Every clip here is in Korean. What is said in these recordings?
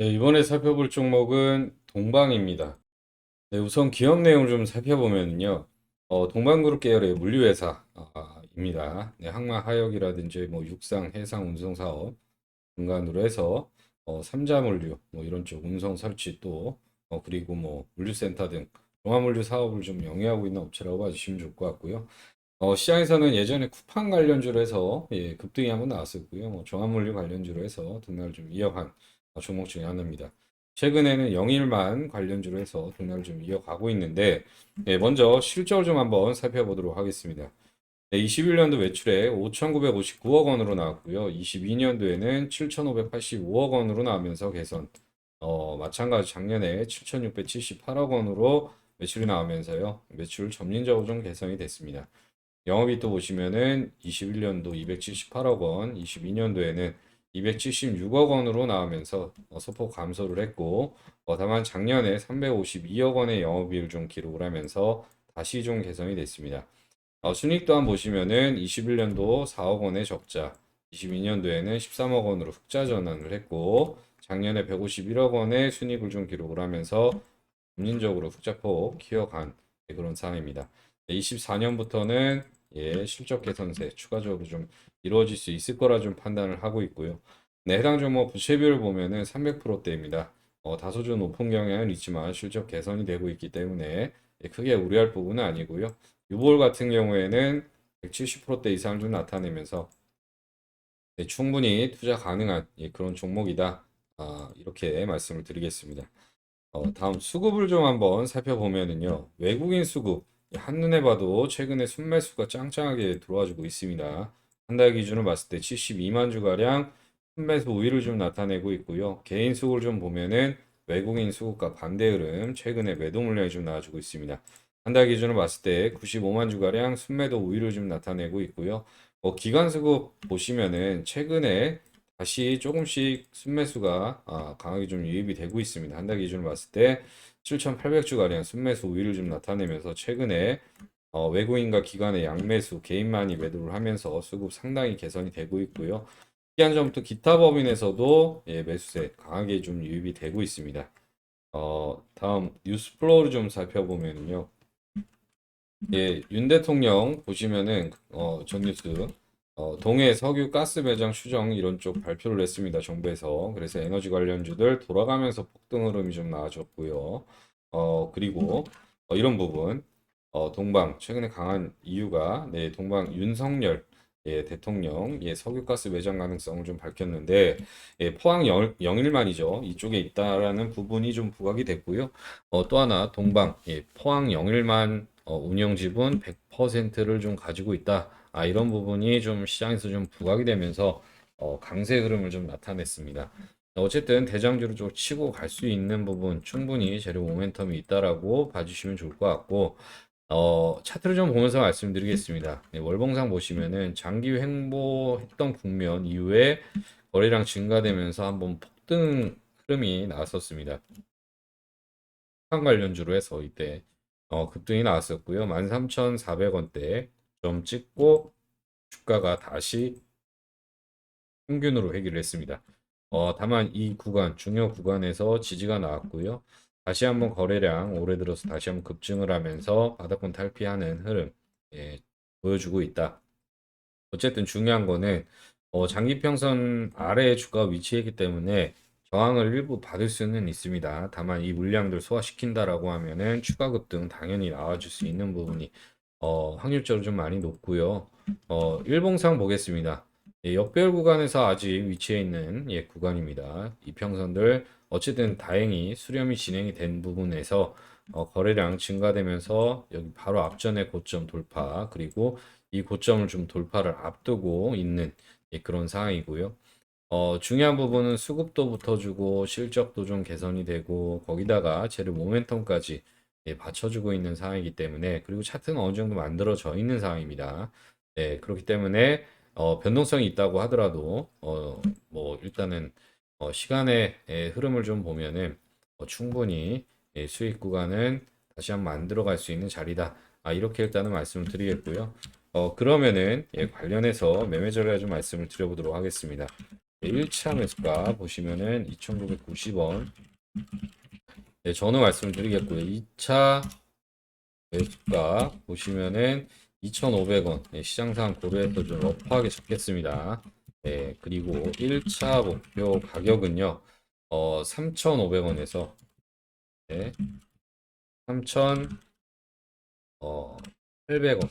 네, 이번에 살펴볼 종목은 동방입니다. 네, 우선 기업 내용을 좀 살펴보면요. 어, 동방그룹 계열의 물류회사입니다. 네, 항만 하역이라든지 뭐 육상, 해상 운송 사업 중간으로 해서 어, 삼자물류 뭐 이런 쪽 운송 설치 또 어, 그리고 뭐 물류센터 등 종합물류 사업을 좀 영위하고 있는 업체라고 봐주시면 좋을 것 같고요. 어, 시장에서는 예전에 쿠팡 관련주로 해서 예, 급등이 한번 나왔었고요. 뭐 종합물류 관련주로 해서 등락을 좀 이어간 어, 종목 중에 하나입니다. 최근에는 영일만 관련주로 해서 등락을 좀 이어가고 있는데 예, 먼저 실적을 좀 한번 살펴보도록 하겠습니다. 네, 21년도 매출액 5,959억 원으로 나왔고요. 22년도에는 7,585억 원으로 나오면서 개선. 어, 마찬가지 작년에 7,678억 원으로 매출이 나오면서요. 매출 점진적으로 좀 개선이 됐습니다. 영업이익도 보시면은 21년도 278억 원, 22년도에는 276억 원으로 나오면서 어, 소폭 감소를 했고, 어, 다만 작년에 352억 원의 영업이익을 좀 기록을 하면서 다시 좀 개선이 됐습니다. 어, 순익 또한 보시면은 21년도 4억 원의 적자, 22년도에는 13억 원으로 흑자 전환을 했고, 작년에 151억 원의 순익을 좀 기록을 하면서 점진적으로 흑자폭 키워간 네, 그런 상황입니다. 24년부터는 예, 실적 개선세 추가적으로 좀 이루어질 수 있을 거라 좀 판단을 하고 있고요. 네, 해당 종목 부채비율 보면은 300%대입니다. 어, 다소 좀 높은 경향은 있지만 실적 개선이 되고 있기 때문에 예, 크게 우려할 부분은 아니고요. 유볼 같은 경우에는 170%대 이상 좀 나타내면서 네, 충분히 투자 가능한 예, 그런 종목이다. 아, 이렇게 말씀을 드리겠습니다. 어, 다음 수급을 좀 한번 살펴보면은요. 외국인 수급 한눈에 봐도 최근에 순매수가 짱짱하게 들어와주고 있습니다. 한 달 기준으로 봤을 때 72만 주가량 순매수 우위를 좀 나타내고 있고요. 개인 수급을 좀 보면은 외국인 수급과 반대 흐름 최근에 매도 물량이 좀 나와주고 있습니다. 한 달 기준으로 봤을 때 95만 주가량 순매도 우위를 좀 나타내고 있고요. 어, 기관 수급 보시면은 최근에 다시 조금씩 순매수가 아, 강하게 좀 유입이 되고 있습니다. 한 달 기준으로 봤을 때 7,800주가량 순매수 우위를 좀 나타내면서 최근에 어, 외국인과 기관의 양매수, 개인만이 매도를 하면서 수급 상당히 개선이 되고 있고요. 특이한 점부터 기타 법인에서도 예, 매수세 강하게 좀 유입이 되고 있습니다. 어, 다음 뉴스 플로우를 좀 살펴보면요. 예, 윤 대통령 보시면은 어, 전 뉴스 어, 동해 석유 가스 매장 추정 이런 쪽 발표를 했습니다. 정부에서. 그래서 에너지 관련주들 돌아가면서 폭등 흐름이 좀 나아졌고요. 어, 그리고 어, 이런 부분 어, 동방 최근에 강한 이유가 네, 동방 윤석열 예, 대통령 예, 석유가스 매장 가능성을 좀 밝혔는데 예, 포항 영, 영일만이죠. 이쪽에 있다라는 부분이 좀 부각이 됐고요. 어, 또 하나 동방 예, 포항 영일만 어, 운영 지분 100%를 좀 가지고 있다. 아, 이런 부분이 좀 시장에서 좀 부각이 되면서 어, 강세 흐름을 좀 나타냈습니다. 어쨌든 대장주로 좀 치고 갈 수 있는 부분 충분히 재료 모멘텀이 있다라고 봐주시면 좋을 것 같고 어, 차트를 좀 보면서 말씀드리겠습니다. 네, 월봉상 보시면은 장기 횡보했던 국면 이후에 거래량 증가되면서 한번 폭등 흐름이 나왔었습니다. 한 관련주로 해서 이때 어, 급등이 나왔었고요. 13,400원대 좀 찍고 주가가 다시 평균으로 회귀를 했습니다. 어, 다만 이 구간, 중요 구간에서 지지가 나왔고요. 다시 한번 거래량 올해 들어서 다시 한번 급증을 하면서 바닥권 탈피하는 흐름 예, 보여주고 있다. 어쨌든 중요한 거는 어, 장기평선 아래에 주가 위치했기 때문에 저항을 일부 받을 수는 있습니다. 다만 이 물량들 소화시킨다라고 하면은 추가 급등 당연히 나와줄 수 있는 부분이 어, 확률적으로 좀 많이 높고요. 어, 일봉상 보겠습니다. 예, 역별 구간에서 아직 위치해 있는 예, 구간입니다. 이평선들 어쨌든 다행히 수렴이 진행이 된 부분에서 어, 거래량 증가되면서 여기 바로 앞전의 고점 돌파 그리고 이 고점을 좀 돌파를 앞두고 있는 예, 그런 상황이고요. 어, 중요한 부분은 수급도 붙어주고 실적도 좀 개선이 되고 거기다가 재료 모멘텀까지 예, 받쳐주고 있는 상황이기 때문에 그리고 차트는 어느 정도 만들어져 있는 상황입니다. 예, 그렇기 때문에 어, 변동성이 있다고 하더라도 어, 뭐 일단은 어, 시간의 예, 흐름을 좀 보면은 어, 충분히 예, 수익 구간은 다시 한번 만들어 갈 수 있는 자리다. 아, 이렇게 일단은 말씀을 드리겠고요. 어, 그러면은 예, 관련해서 매매 전략 좀 말씀을 드려보도록 하겠습니다. 1차 매수가 보시면은 2,990원. 네, 저는 말씀을 드리겠고요. 2차 매수가 보시면은 2,500원. 네, 시장상 고려해서 좀 러프하게 잡겠습니다. 네, 그리고 1차 목표 가격은요. 어, 3,500원에서 네, 3,800원.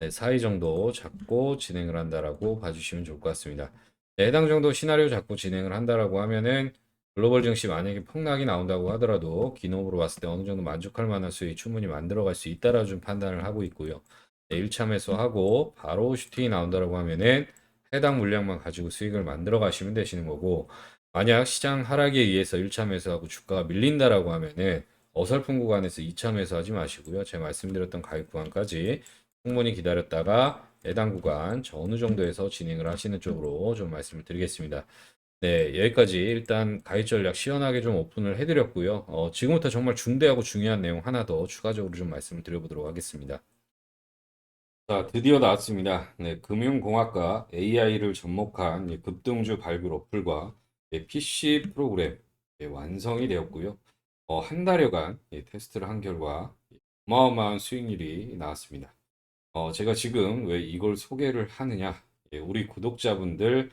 네, 사이 정도 잡고 진행을 한다라고 봐주시면 좋을 것 같습니다. 네, 해당 정도 시나리오 잡고 진행을 한다라고 하면은 글로벌 증시 만약에 폭락이 나온다고 하더라도 기업으로 봤을 때 어느 정도 만족할 만한 수익 충분히 만들어갈 수 있다라고 좀 판단을 하고 있고요. 네, 1차 매수하고 바로 슈팅이 나온다라고 하면은 해당 물량만 가지고 수익을 만들어 가시면 되시는 거고 만약 시장 하락에 의해서 1차 매수하고 주가가 밀린다라고 하면은 어설픈 구간에서 2차 매수하지 마시고요. 제가 말씀드렸던 가입 구간까지 충분히 기다렸다가 해당 구간 저 어느 정도에서 진행을 하시는 쪽으로 좀 말씀을 드리겠습니다. 네, 여기까지 일단 가입 전략 시원하게 좀 오픈을 해드렸고요. 어, 지금부터 정말 중대하고 중요한 내용 하나 더 추가적으로 좀 말씀을 드려보도록 하겠습니다. 자, 드디어 나왔습니다. 네, 금융공학과 AI를 접목한 예, 급등주 발굴 어플과 예, PC 프로그램 예, 완성이 되었고요. 어, 한 달여간 예, 테스트를 한 결과 예, 어마어마한 수익률이 나왔습니다. 어, 제가 지금 왜 이걸 소개를 하느냐? 예, 우리 구독자분들